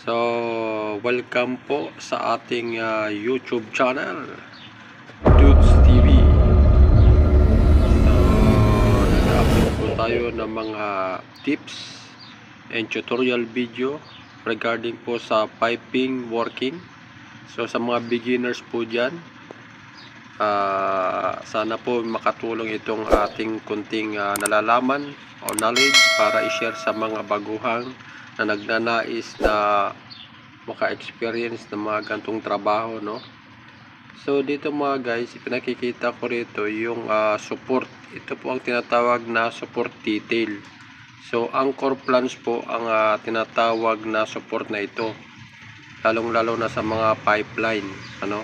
So, welcome po sa ating ah, YouTube channel, Dudes TV. So, nag-upload po tayo ng mga tips and tutorial video regarding po sa piping working. So, sa mga beginners po dyan, ah, sana po makatulong itong ating kunting ah, nalalaman o knowledge para i-share sa mga baguhang na nagnanais na maka-experience ng mga gantong trabaho, no? So, dito mga guys, pinakikita ko rito yung ah, support. Ito po ang tinatawag na support detail. So, anchor plans po ang ah, tinatawag na support na ito. Lalong-lalo na sa mga pipeline, ano?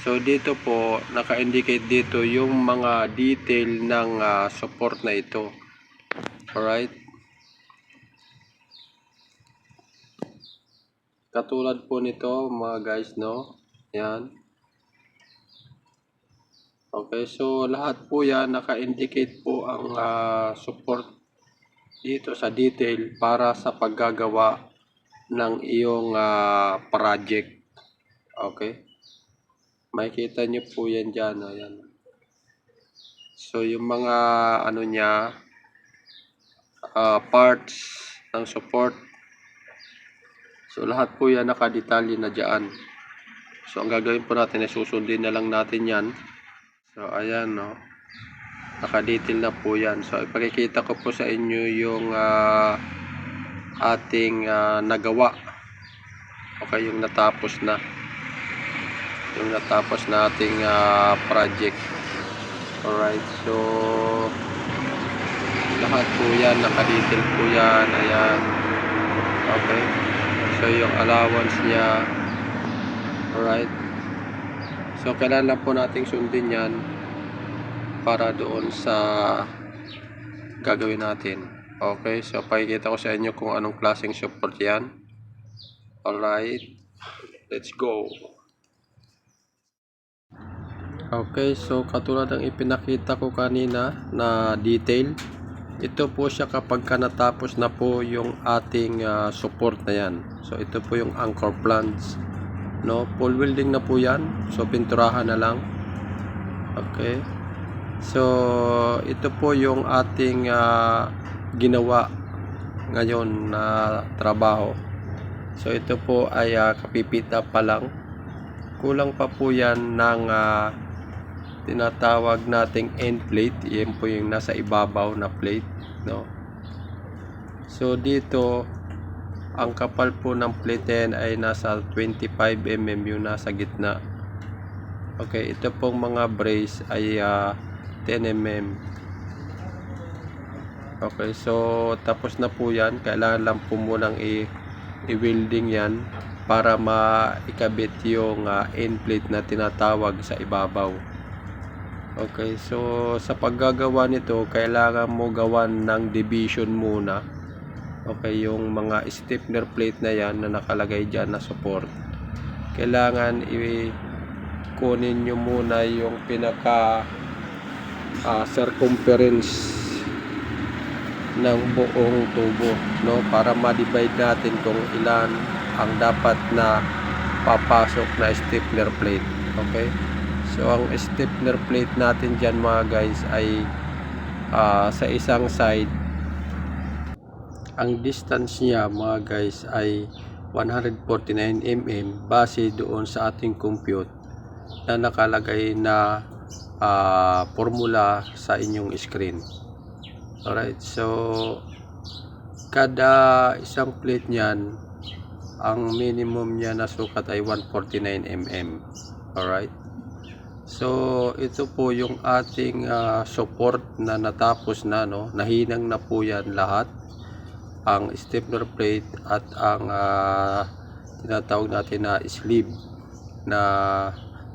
So, dito po, naka-indicate dito yung mga detail ng ah, support na ito. Alright? Katulad po nito mga guys, no? Yan. Okay, so lahat po yan naka-indicate po ang ah, support dito sa detail para sa paggagawa ng iyong ah, project. Okay? Makikita nyo po yan dyan. Ayan. So yung mga ano niya ah, parts ng support So lahat po yan nakadetalye na dyan. So ang gagawin po natin ay susundin na lang natin yan. So ayan no. Nakadetail na po yan. So ipakikita ko po sa inyo yung ah, ating ah, nagawa. Okay, yung natapos na. Yung natapos na ating ah, project. Alright, so lahat po yan, nakadetail po yan. Ayan. Okay. So yung allowance niya. Alright. So kailangan lang po nating sundin yan para doon sa gagawin natin. Okay, so pakikita ko sa inyo kung anong klaseng support yan. Alright. Let's go. Okay, so katulad ng ipinakita ko kanina na detail, ito po siya kapag ka natapos na po yung ating ah, support na yan. So ito po yung anchor plans. No, full welding na po yan. So pinturahan na lang. Okay. So ito po yung ating ah, ginawa ngayon na trabaho. So ito po ay ah, kapipita pa lang. Kulang pa po yan ng ah, tinatawag nating end plate. Yan po yung nasa ibabaw na plate, no? So dito ang kapal po ng plate ay nasa 25 mm yung nasa gitna. Okay, ito pong mga brace ay ah, 10 mm. Okay, so tapos na po yan. Kailangan lang po munang i-welding yan para maikabit yung ah, end plate na tinatawag sa ibabaw. Okay, so sa paggagawa nito, kailangan mo gawan ng division muna. Okay, yung mga stiffener plate na yan na nakalagay dyan na support. Kailangan i kunin nyo muna yung pinaka ah, circumference ng buong tubo no para ma-divide natin kung ilan ang dapat na papasok na stiffener plate okay So ang stiffener plate natin dyan mga guys ay ah, sa isang side ang distance niya mga guys ay 149 mm base doon sa ating compute na nakalagay na ah, formula sa inyong screen. Alright, so kada isang plate niyan ang minimum niya na sukat ay 149 mm. Alright. So, ito po yung ating ah, support na natapos na, no? Nahinang na po yan lahat. Ang stiffener plate at ang ah, tinatawag natin na sleeve na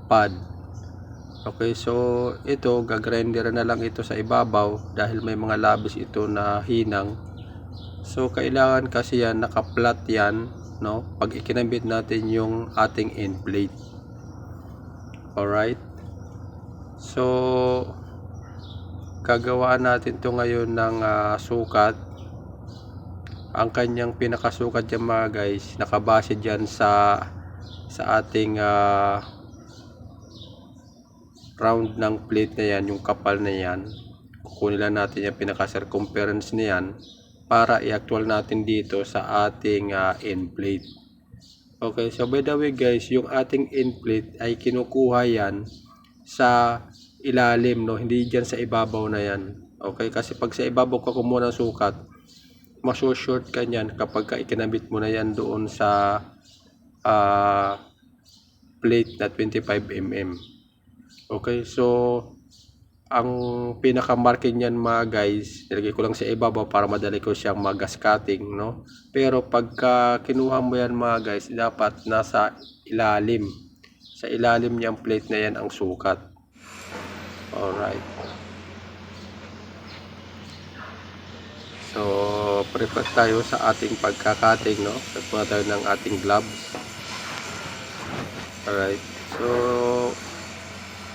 pad. Okay, so ito, gagrinder na lang ito sa ibabaw dahil may mga labis ito na hinang. So, kailangan kasi yan, naka-flat yan, no? Pag ikinabit natin yung ating end plate. Alright? So, gagawaan natin to ngayon ng ah, sukat ang kanyang pinakasukat dyan mga guys, nakabase dyan sa sa ating ah, round ng plate na yan, yung kapal na yan. Kukunin lang natin yung pinaka-circumference na yan para i-actual natin dito sa ating ah, end plate. Okay, so by the way guys, yung ating end plate ay kinukuha yan sa ilalim, no? Hindi dyan sa ibabaw na yan. Okay, kasi pag sa ibabaw ka kumuha ng sukat, maso-short ka niyan kapag ka ikinabit mo na yan doon sa ah, plate na 25 mm. Okay, so ang pinaka-marking niyan mga guys, nilagay ko lang sa ibabaw para madali ko siyang magas cutting, no? Pero pagka kinuha mo yan mga guys, dapat nasa ilalim. Sa ilalim niyang plate na yan ang sukat. Alright. So, prepare tayo sa ating pagkakating, no? Nagpunta tayo ng ating gloves. Alright. So,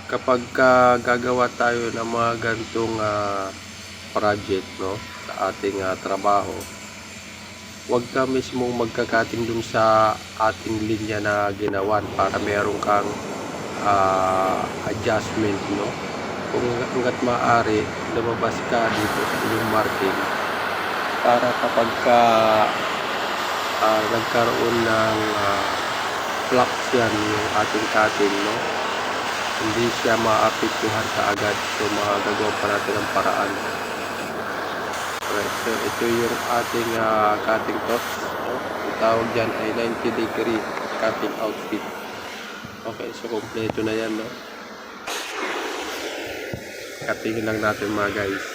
kapag ka gagawa tayo ng mga gantong ah, project, no? Sa ating ah, trabaho, huwag ka mismong magkakating dun sa ating linya na ginawan para meron kang ah, adjustment, no? Kung hanggat maaari, lumabas ka dito sa iyong marking para kapag ka ah, nagkaroon ng uh, flux yan yung ating cutting, no? Hindi siya maapektuhan kaagad. So, magagawa pa natin ang paraan. Alright, so ito yung ating ah, cutting tops. No? Ang tawag dyan ay 90 degree cutting outfit. Okay, so kompleto na yan, no? Cutting lang natin mga guys.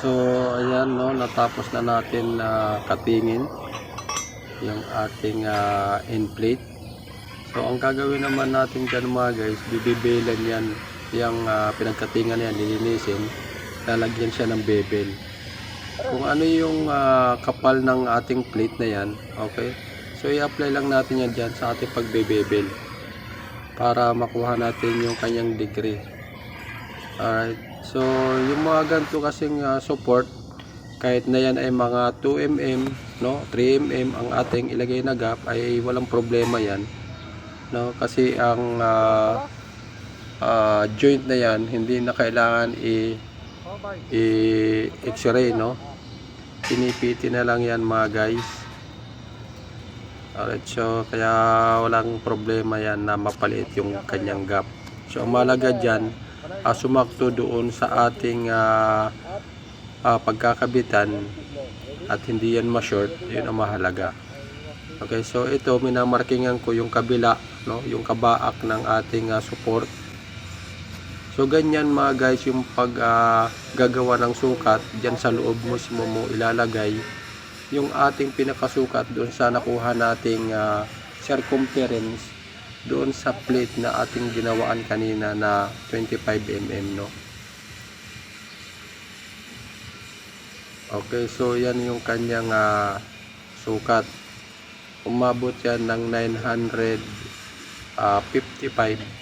So, ayan no, natapos na natin na katingin yung ating ah, end plate. So, ang gagawin naman natin dyan mga guys, bibibelan yan, yung ah, pinagkatingan yan, lilinisin, lalagyan siya ng bebel. Kung ano yung ah, kapal ng ating plate na yan, okay? So, i-apply lang natin yan dyan sa ating pagbebebel para makuha natin yung kanyang degree. Alright. So, yung mga ganito kasing ah, support, kahit na yan ay mga 2mm, no, 3mm ang ating ilagay na gap ay walang problema yan. No, kasi ang ah, ah, joint na yan hindi na kailangan i i x-ray, no. Pinipiti na lang yan mga guys. Alright, so kaya walang problema yan na mapaliit yung kanyang gap. So, ang malaga dyan, ah, sumakto doon sa ating ah, ah, pagkakabitan at hindi yan ma-short, yun ang mahalaga. Okay, so ito minamarkingan ko yung kabila, no, yung kabaak ng ating ah, support. So ganyan mga guys yung pag ah, gagawa ng sukat, diyan sa loob mismo mo ilalagay yung ating pinakasukat doon sa nakuha nating ah, circumference doon sa plate na ating ginawaan kanina na 25 mm no. Okay, so yan yung kanyang ah, sukat. Umabot yan ng 955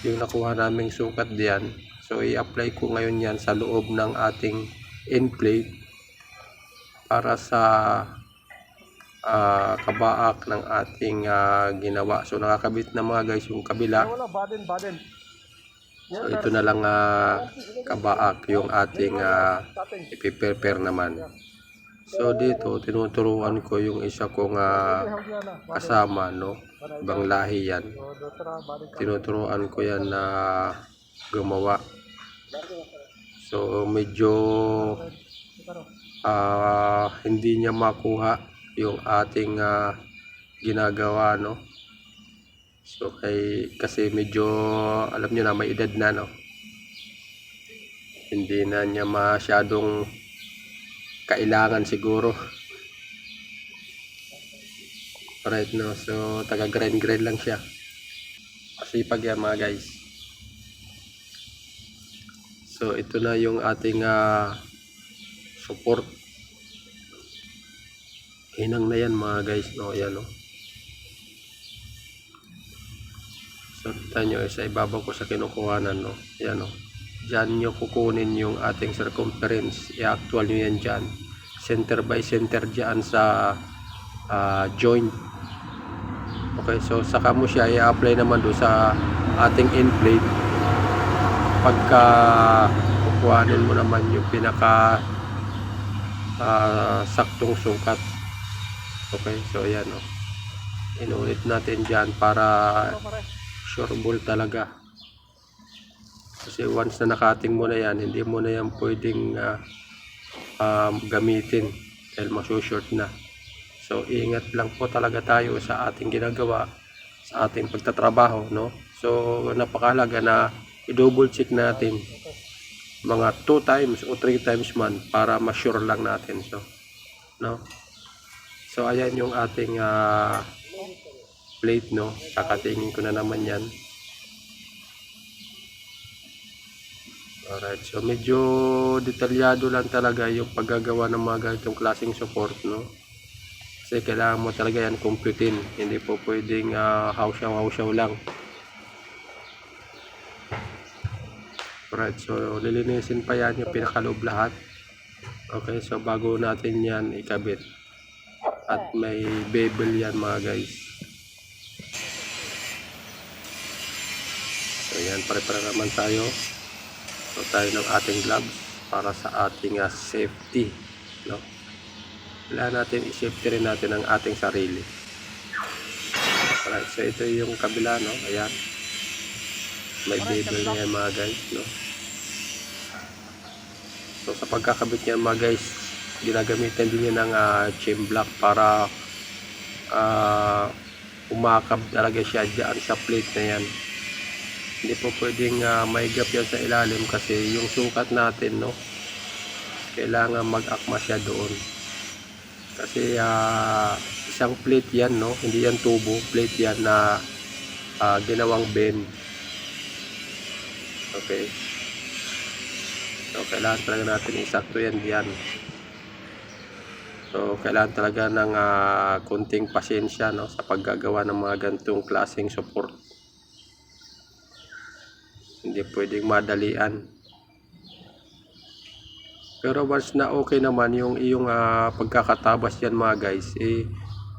yung nakuha naming sukat diyan. So i-apply ko ngayon yan sa loob ng ating end plate para sa ah, kabaak ng ating ah, ginawa. So nakakabit na mga guys yung kabila. So ito na lang ah, kabaak yung ating uh, ipiprepare naman. So dito tinuturuan ko yung isa kong ah, kasama no, ibang lahi yan. Tinuturuan ko yan na gumawa. So medyo ah, hindi niya makuha yung ating ah, ginagawa no. So kay kasi medyo alam niyo na may edad na no. Hindi na niya masyadong kailangan siguro. Right no. So taga grind grind lang siya. Masipag yan mga guys. So ito na yung ating ah, support. Hinang na yan mga guys no. Yan no. So, kita nyo, sa ibabaw ko sa kinukuhanan, no? Yan, no? Diyan nyo kukunin yung ating circumference. I-actual nyo yan dyan. Center by center dyan sa ah, joint. Okay, so saka mo siya i-apply naman do sa ating end plate. Pagka kukuhanin mo naman yung pinaka ah, saktong sukat. Okay, so yan, no? Inulit natin dyan para sure ball talaga. Kasi once na nakating mo na yan hindi mo na yan pwedeng ah, um, gamitin dahil masushort na. So ingat lang po talaga tayo sa ating ginagawa sa ating pagtatrabaho no? So napakalaga na i-double check natin mga 2 times o 3 times man para ma-sure lang natin so no so ayan yung ating ah, plate no? Kakatingin ko na naman yan. Alright so medyo detalyado lang talaga yung paggagawa ng mga ganitong klaseng support no? Kasi kailangan mo talaga yan computein hindi po pwedeng uh, hawsyaw hawsyaw lang. Alright so lilinisin pa yan yung pinakaloob lahat. Okay so bago natin yan ikabit at may bevel yan mga guys So yan, pare-pare naman tayo. So tayo ng ating gloves para sa ating ah, safety. No? Kailangan natin i-safety rin natin ang ating sarili. Alright, so ito yung kabila, no? Ayan. May bevel na yan mga guys, no? So sa pagkakabit niyan mga guys, ginagamitan din yan ng ah, chain block para ah, umakab talaga siya dyan sa plate na yan. Hindi po pwedeng uh, may gap yan sa ilalim kasi yung sukat natin no kailangan mag-akma siya doon. Kasi uh, isang plate yan no hindi yan tubo plate yan na uh, ginawang bend. Okay? So kailangan talaga natin isakto yan diyan so kailangan talaga ng uh, kunting pasensya no sa paggagawa ng mga gantong klaseng support. Hindi pwedeng madalian. Pero once na okay naman yung iyong ah, pagkakatabas yan mga guys eh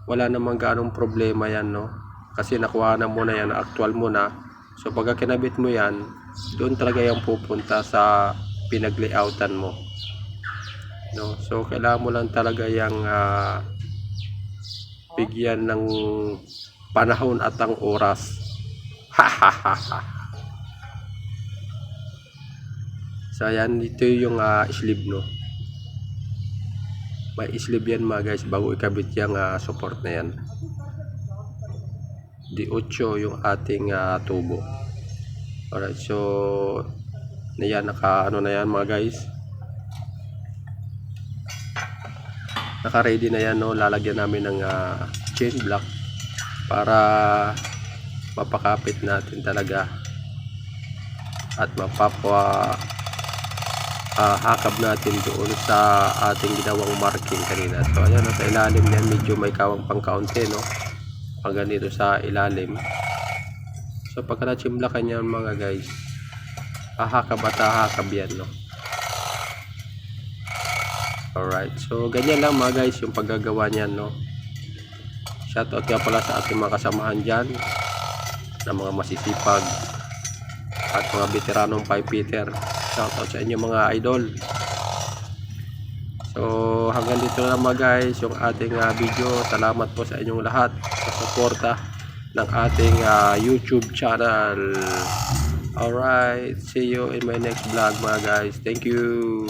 wala namang ganong problema yan no. Kasi nakuha na mo na yan actual mo na so pagka kinabit mo yan doon talaga yung pupunta sa pinaglayoutan mo no so kailangan mo lang talaga yung ah, bigyan ng panahon at ang oras So ayan, ito yung uh, sleeve no. May sleeve yan mga guys bago ikabit yung uh, support na yan. D8 yung ating uh, tubo. Alright, so na yan, naka ano na yan mga guys. Naka ready na yan no, lalagyan namin ng uh, chain block para mapakapit natin talaga at mapapa uh, hakab natin doon sa ating ginawang marking kanina. So ayan sa ilalim yan medyo may kawang pang kaunti no? Pang ganito sa ilalim. So pagka nachimlakan yan mga guys hahakab at hahakab yan no alright so ganyan lang mga guys yung paggagawa niyan no shoutout nga pala sa ating mga kasamahan dyan na mga masisipag at mga veteranong 5 Peter. Shoutout sa inyo mga idol. So hanggang dito na lang mga guys yung ating ah, video. Salamat po sa inyong lahat sa suporta ng ating ah, YouTube channel. Alright, see you in my next vlog mga guys. Thank you.